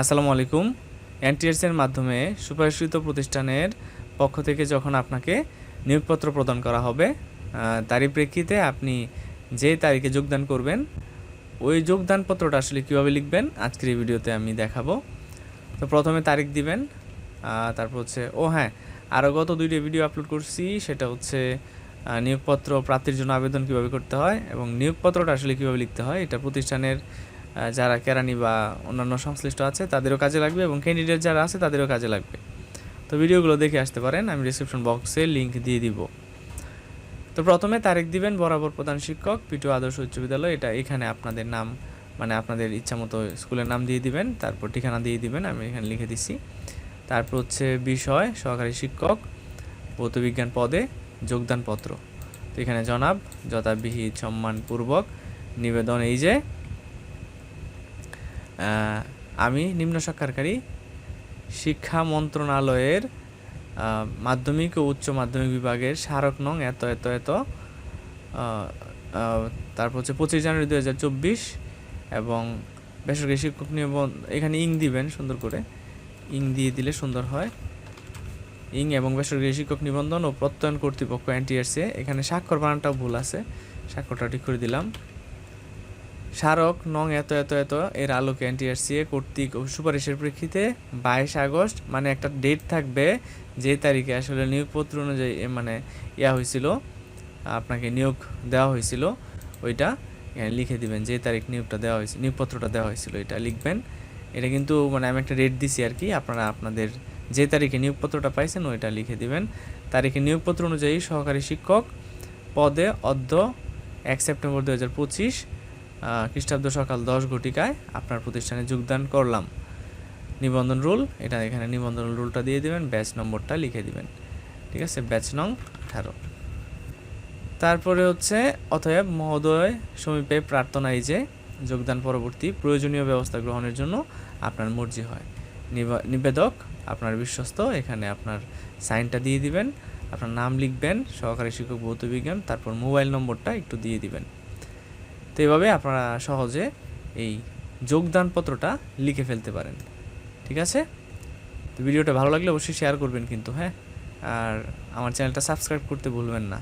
আসসালামু আলাইকুম। এনটিএসের মাধ্যমে সুপারিশিত প্রতিষ্ঠানের পক্ষ থেকে যখন আপনাকে নিয়োগপত্র প্রদান করা হবে তারই প্রেক্ষিতে আপনি যে তারিখে যোগদান করবেন, ওই যোগদানপত্রটা আসলে কীভাবে লিখবেন, আজকের এই ভিডিওতে আমি দেখাবো। তো প্রথমে তারিখ দিবেন তারপর হচ্ছে, ও হ্যাঁ আরও গত দুইটা ভিডিও আপলোড করছি, সেটা হচ্ছে নিয়োগপত্র প্রাপ্তির জন্য আবেদন কীভাবে করতে হয় এবং নিয়োগপত্রটা আসলে কীভাবে লিখতে হয়, এটা প্রতিষ্ঠানের যারা কেরানি বা অন্যান্য সংশ্লিষ্ট আছে, তাদেরও কাজে লাগবে এবং ক্যান্ডিডেট যারা আছে, তাদেরও কাজে লাগবে। তো ভিডিওগুলো দেখে আসতে পারেন, আমি ডিসক্রিপশন বক্সে লিংক দিয়ে দিব। তো প্রথমে তারিখ দিবেন, বরাবর প্রধান শিক্ষক পিটু আদর্শ উচ্চ বিদ্যালয়, এটা এখানে আপনাদের নাম মানে আপনাদের ইচ্ছা মতো স্কুলের নাম দিয়ে দিবেন, তারপর ঠিকানা দিয়ে দিবেন, আমি এখানে লিখে দিচ্ছি তারপর হচ্ছে বিষয়, সহকারী শিক্ষক, ভৌতবিজ্ঞান পদে যোগদানপত্র। তো এখানে জনাব, যথাবিহিত সম্মানপূর্বক নিবেদন এই যে আমি নিম্ন সাক্ষাৎকারী শিক্ষা মন্ত্রণালয়ের মাধ্যমিক ও উচ্চ মাধ্যমিক বিভাগের স্মারক নং এত এত এত তারপর হচ্ছে পঁচিশ জানুয়ারি দু হাজার চব্বিশ এবং বেসরকারি শিক্ষক নিবন্ধ, এখানে ইং দিবেন সুন্দর করে। ইং দিয়ে দিলে সুন্দর হয়। ইং এবং বেসরকারি শিক্ষক নিবন্ধন ও প্রত্যয়ন কর্তৃপক্ষ এনটিআরসি এখানে স্বাক্ষর বানানটাও ভুল আছে। স্বাক্ষরটা ঠিক করে দিলাম। স্মারক নং এত এত এত এর আলোকে এনটিআরসি কর্তৃক সুপারিশের প্রেক্ষিতে বাইশ আগস্ট মানে একটা ডেট থাকবে যে তারিখে আসলে নিয়োগপত্র অনুযায়ী মানে ইয়া হয়েছিল, আপনাকে নিয়োগ দেওয়া হয়েছিল, ওইটা লিখে দিবেন যে তারিখ নিয়োগটা দেওয়া হয়েছে, নিয়োগপত্রটা দেওয়া হয়েছিল, এটা লিখবেন। এটা কিন্তু মানে আমি একটা ডেট দিছি আর কি, আপনারা আপনাদের যে তারিখে নিয়োগপত্রটা পাইছেন, ওইটা লিখে দিবেন। তারিখে নিয়োগপত্র অনুযায়ী সহকারী শিক্ষক পদে অর্ধ এক সেপ্টেম্বর দু হাজার পঁচিশ খ্রিস্টাব্দ সকাল দশ ঘটিকায় আপনার প্রতিষ্ঠানে যোগদান করলাম। নিবন্ধন রুল, এটা এখানে নিবন্ধন রুলটা দিয়ে দিবেন, ব্যাচ নম্বরটা লিখে দিবেন। ঠিক আছে? ব্যাচ নং আঠারো। তারপরে হচ্ছে, অতএব মহোদয় সমীপে প্রার্থনা যে, যোগদান পরবর্তী প্রয়োজনীয় ব্যবস্থা গ্রহণের জন্য আপনার মর্জি হয়। নিবা- নিবেদক, আপনার বিশ্বস্ত, এখানে আপনার সাইনটা দিয়ে দিবেন, আপনার নাম লিখবেন, সহকারী শিক্ষক ভৌত বিজ্ঞান, তারপর মোবাইল নম্বরটা একটু দিয়ে দিবেন। তো এভাবে আপনারা সহজে এই যোগদানপত্রটা লিখে ফেলতে পারেন। ঠিক আছে? তো ভিডিওটা ভালো লাগলে অবশ্যই শেয়ার করবেন কিন্তু হ্যাঁ? আর আমার চ্যানেলটা সাবস্ক্রাইব করতে ভুলবেন না।